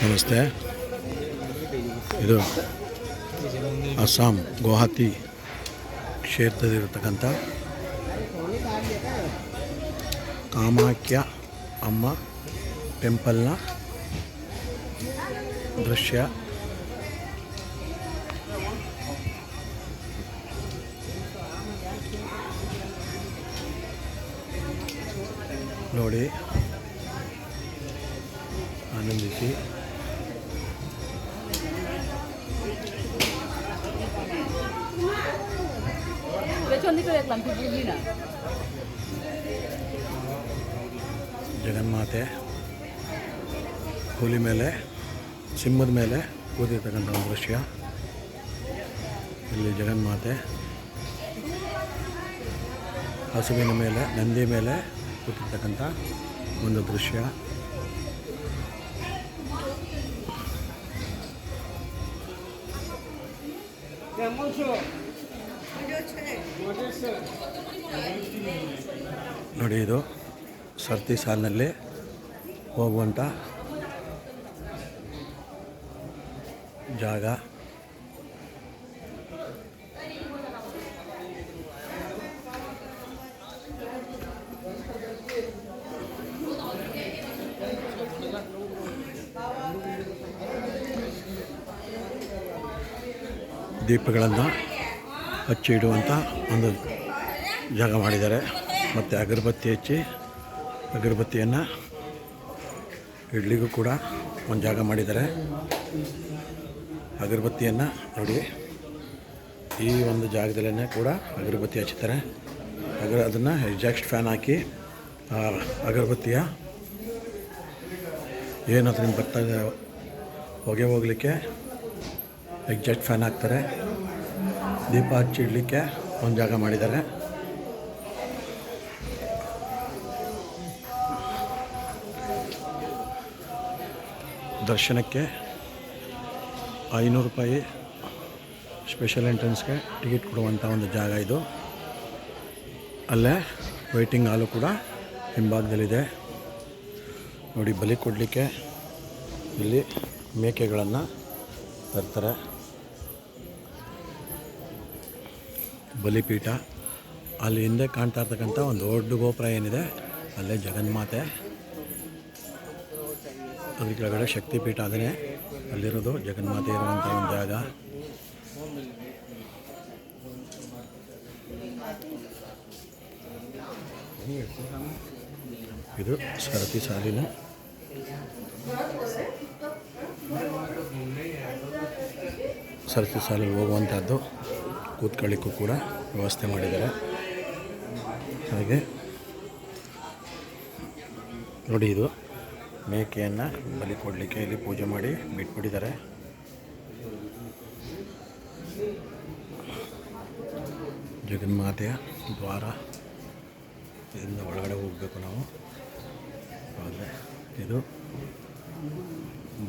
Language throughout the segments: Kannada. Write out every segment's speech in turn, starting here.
ನಮಸ್ತೆ. ಇದು ಅಸ್ಸಾಂ ಗುವಾಹತಿ ಕ್ಷೇತ್ರದಲ್ಲಿರತಕ್ಕಂಥ ಕಾಮಾಖ್ಯ ಅಮ್ಮ ಟೆಂಪಲ್ನ ದೃಶ್ಯ. ನೋಡಿ. ಆನಂದಿಸಿ. ಜಗನ್ಮಾತೆ ಕೂಲಿ ಮೇಲೆ. ಸಿಂಹದ ಮೇಲೆ ಕೂತಿರ್ತಕ್ಕಂಥ ಒಂದು ದೃಶ್ಯ. ಇಲ್ಲಿ ಜಗನ್ಮಾತೆ ಹಸುವಿನ ಮೇಲೆ, ನಂದಿ ಮೇಲೆ ಕೂತಿರ್ತಕ್ಕಂಥ ಒಂದು ದೃಶ್ಯ. ನೋಡಿ ಇದು ಸರ್ತಿ ಸಾಲಿನಲ್ಲಿ ಹೋಗುವಂಥ ಜಾಗ. ದೀಪಗಳನ್ನು ಹಚ್ಚಿ ಇಡುವಂಥ ಒಂದು ಜಾಗ ಮಾಡಿದ್ದಾರೆ. ಮತ್ತು ಅಗರಬತ್ತಿ ಹಚ್ಚಿ ಅಗರಬತ್ತಿಯನ್ನು ಇಡ್ಲಿಗೂ ಕೂಡ ಒಂದು ಜಾಗ ಮಾಡಿದ್ದಾರೆ. ಅಗರಬತ್ತಿಯನ್ನು ನೋಡಿ. ಈ ಒಂದು ಜಾಗದಲ್ಲೇ ಕೂಡ ಅಗರಬತ್ತಿ ಹಚ್ಚುತ್ತಾರೆ ಅಗರ ಅದನ್ನು ಎಕ್ಸಾಕ್ಸ್ಟ್ ಫ್ಯಾನ್ ಹಾಕಿ ಅಗರಬತ್ತಿಯ ಏನು ನಿಮ್ಗೆ ಬರ್ತಾ ಹೊಗೆ ಹೋಗಲಿಕ್ಕೆ ಎಕ್ಸಾಕ್ಟ್ ಫ್ಯಾನ್ ಹಾಕ್ತಾರೆ. ದೀಪ ಹಚ್ಚಿ ಇಡಲಿಕ್ಕೆ ಒಂದು ಜಾಗ ಮಾಡಿದ್ದಾರೆ. ದರ್ಶನಕ್ಕೆ ಐನೂರು ರೂಪಾಯಿ ಸ್ಪೆಷಲ್ ಎಂಟ್ರೆನ್ಸ್ಗೆ ಟಿಕೆಟ್ ಕೊಡುವಂಥ ಒಂದು ಜಾಗ ಇದು. ಅಲ್ಲೇ ವೆಯ್ಟಿಂಗ್ ಹಾಲು ಕೂಡ ಹಿಂಭಾಗದಲ್ಲಿದೆ. ನೋಡಿ ಬಲಿ ಕೊಡಲಿಕ್ಕೆ ಇಲ್ಲಿ ಮೇಕೆಗಳನ್ನು ತರ್ತಾರೆ. ಬಲಿಪೀಠ ಅಲ್ಲಿ ಹಿಂದೆ ಕಾಣ್ತಾ ಇರ್ತಕ್ಕಂಥ ಒಂದು ದೊಡ್ಡ ಗೋಪುರ ಏನಿದೆ, ಅಲ್ಲೇ ಜಗನ್ಮಾತೆ. ಅದ್ರ ಕೆಳಗಡೆ ಶಕ್ತಿಪೀಠ ಅದನ್ನೇ ಅಲ್ಲಿರೋದು ಜಗನ್ಮಾತೆ ಇರುವಂಥ ಒಂದು ಜಾಗ. ಇದು ಸರತಿ ಸಾಲಿನ ಸರತಿ ಸಾಲಿಗೆ ಹೋಗುವಂಥದ್ದು ಕೂತ್ಕೊಳ್ಳಿಕ್ಕೂ ಕೂಡ ವ್ಯವಸ್ಥೆ ಮಾಡಿದ್ದಾರೆ. ಹಾಗೆ ನೋಡಿ ಇದು. ಮೇಕೆಯನ್ನು ಬಲಿ ಕೊಡಲಿಕ್ಕೆ ಇಲ್ಲಿ ಪೂಜೆ ಮಾಡಿ ಬಿಟ್ಬಿಟ್ಟಿದ್ದಾರೆ. ಜಗನ್ಮಾತೆಯ ದ್ವಾರ ಇದರಿಂದ ಒಳಗಡೆ ಹೋಗಬೇಕು ನಾವು. ಆದರೆ ಇದು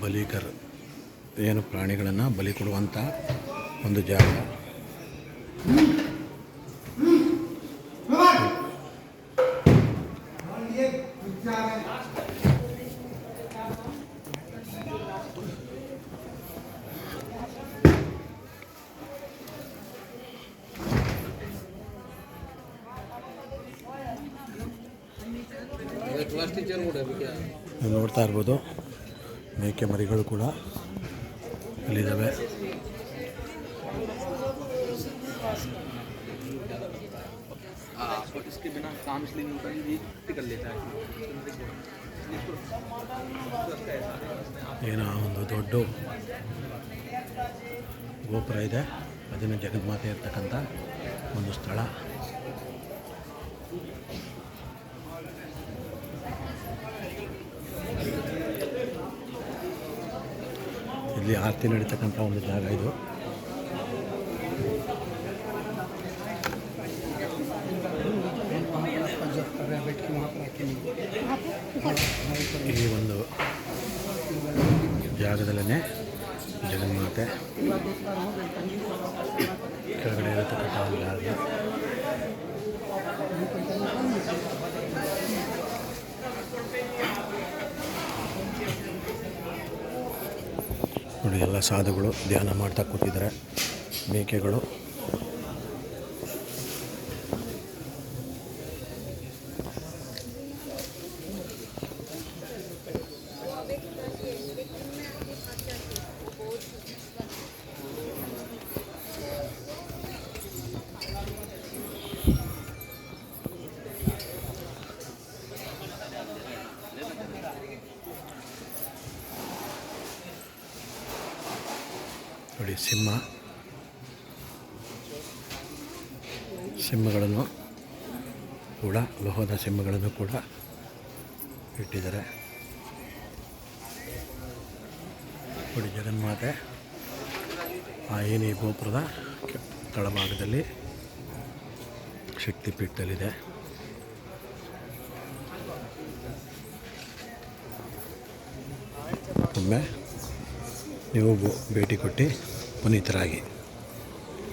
ಬಲಿಕರ್, ಏನು ಪ್ರಾಣಿಗಳನ್ನು ಬಲಿ ಕೊಡುವಂಥ ಒಂದು ಜಾಗ ನೀವು ನೋಡ್ತಾ ಇರ್ಬೋದು. ಮೇಕೆ ಮರಿಗಳು ಕೂಡ ಅಲ್ಲಿದ್ದಾವೆ. ಏನೋ ಒಂದು ದೊಡ್ಡ ಗೋಪುರ ಇದೆ. ಅದನ್ನು ಜಗನ್ಮಾತೆ ಇರ್ತಕ್ಕಂಥ ಒಂದು ಸ್ಥಳ. ಇಲ್ಲಿ ಆರತಿ ನಡೀತಕ್ಕಂಥ ಒಂದು ಜಾಗ ಇದು. ಈ ಒಂದು ಜಾಗದಲ್ಲೇ ಜಗನ್ಮಾತೆ ಕೆಳಗಡೆ ಇರತಕ್ಕಂಥ ಒಂದು ಗಾಳಿ ನೋಡಿ ಎಲ್ಲ ಸಾಧುಗಳು ಧ್ಯಾನ ಮಾಡ್ತಾ ಕೂತಿದ್ದಾರೆ. ಮೇಕೆಗಳು ನೋಡಿ, ಸಿಂಹ. ಸಿಂಹಗಳನ್ನು ಕೂಡ, ಲೋಹದ ಸಿಂಹಗಳನ್ನು ಕೂಡ ಇಟ್ಟಿದ್ದಾರೆ. ನೋಡಿ, ಜಗನ್ಮಾತೆ, ಆ ಏನಿ ಗೋಪುರದ ತಳಭಾಗದಲ್ಲಿ ಶಕ್ತಿಪೀಠದಲ್ಲಿದೆ. ಒಮ್ಮೆ ನೀವು ಭೇಟಿ ಕೊಟ್ಟು ಪುನೀತರಾಗಿ.